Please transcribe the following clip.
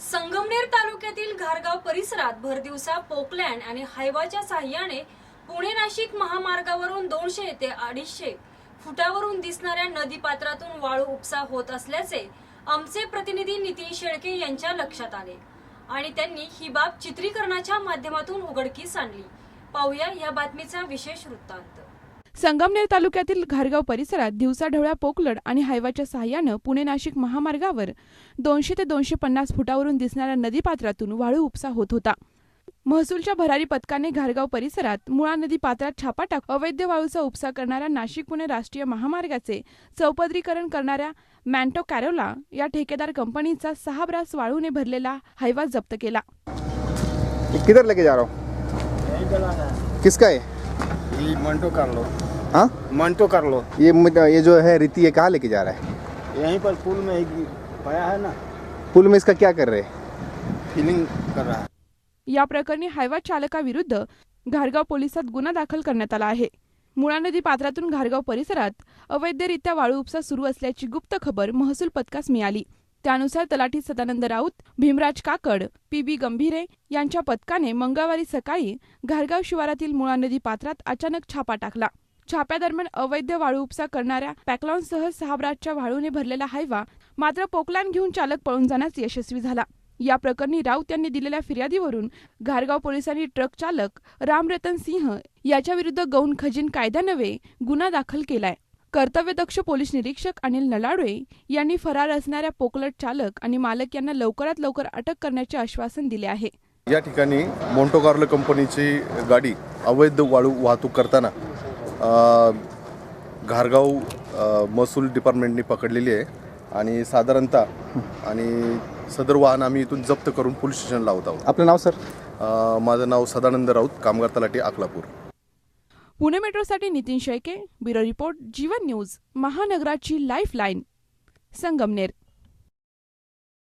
संगमनेर तालुक्यातील घारगाव परिसरात भरदिवसा पोकलँड आणि हायवाच्या साह्याने पुणे नाशिक महामार्गावरून दोनशे ते अडीचशे फुटावरून दिसणाऱ्या नदीपात्रातून वाळू उपसा होत असल्याचे आमचे प्रतिनिधी नितीन शेळके यांच्या लक्षात आले. आणि त्यांनी ही बाब चित्रीकरणाच्या माध्यमातून उघडकीस आणली. पाहूया या बातमीचा विशेष वृत्तांत. संगमनेर तालुक्यातील घारगाव परिसरात दिवसाढवळ्या पोकलड आणि हायवाच्या सहाय्यानं पुणे नाशिक महामार्गावर दोनशे ते दोनशे पन्नास फुटावरून दिसणाऱ्या नदीपात्रातून वाळू उपसा होत होता. महसूलच्या भरारी पथकाने घारगाव परिसरात मुळा नदी पात्रात छापा टाक अवैध वाळूचा उपसा करणाऱ्या नाशिक पुणे राष्ट्रीय महामार्गाचे चौपदरीकरण करणाऱ्या मॅन्टो कॅरोला या ठेकेदार कंपनीचा सहा ब्रास वाळूने भरलेला हायवा जप्त केला. किधर लेके जा रहा हूँ? किसका है? ये मंटो कर लो हाँ? मंटो कर लो ये ये जो है रीति ये कहाँ लेके जा रहा है? यहीं पर पुल में एक पाया है ना? पुल में इसका क्या कर रहे हैं? फीलिंग कर रहा है। या प्रकरणी हायवा चालकाविरुद्ध घारगाव पोलिसात गुन्हा दाखल करण्यात आला आहे. मुळा नदी पात्रातून घारगाव परिसरात अवैधरित्या वाळू उपसा सुरू असल्याची गुप्त खबर महसूल पथकास मिळाली. त्यानुसार तलाठी सदानंद राऊत भीमराज काकड पी बी गंभीरे यांच्या पथकाने मंगळवारी सकाळी घारगाव शिवारातील मुळा नदी पात्रात अचानक छापा टाकला. छाप्यादरम्यान अवैध वाळू उपसा करणाऱ्या पॅकलॉनसह सहा ब्रासच्या वाळूने भरलेला हायवा मात्र पोकलान घेऊन चालक पळून जाण्यास यशस्वी झाला. या प्रकरणी राऊत यांनी दिलेल्या फिर्यादीवरून घारगाव पोलिसांनी ट्रक चालक रामरतन सिंह याच्याविरुद्ध गौण खजिन कायद्यानवे गुन्हा दाखल केलाय. कर्तव्यदक्ष पोलीस निरीक्षक अनिल नलाडोळे यांनी फरार असणाऱ्या पोकलट चालक आणि मालक यांना लवकरात लवकर अटक करण्याचे आश्वासन दिले आहे. या ठिकाणी मोंटो कार्लो कंपनीची गाडी अवैध वाळू वाहतूक करताना घारगाव महसूल डिपार्टमेंटनी पकडलेली आहे आणि साधारणतः आणि सदर वाहन आम्ही इथून जप्त करून पोलीस स्टेशनला लावत आहोत. अपना नाम सर? अ, माझं नाव सदानंद राऊत कामगार तलाठी Akalapur. Pune मेट्रोसाठी Nitin Shelke bureau report Jeevan news महानगराची life line Sangamner.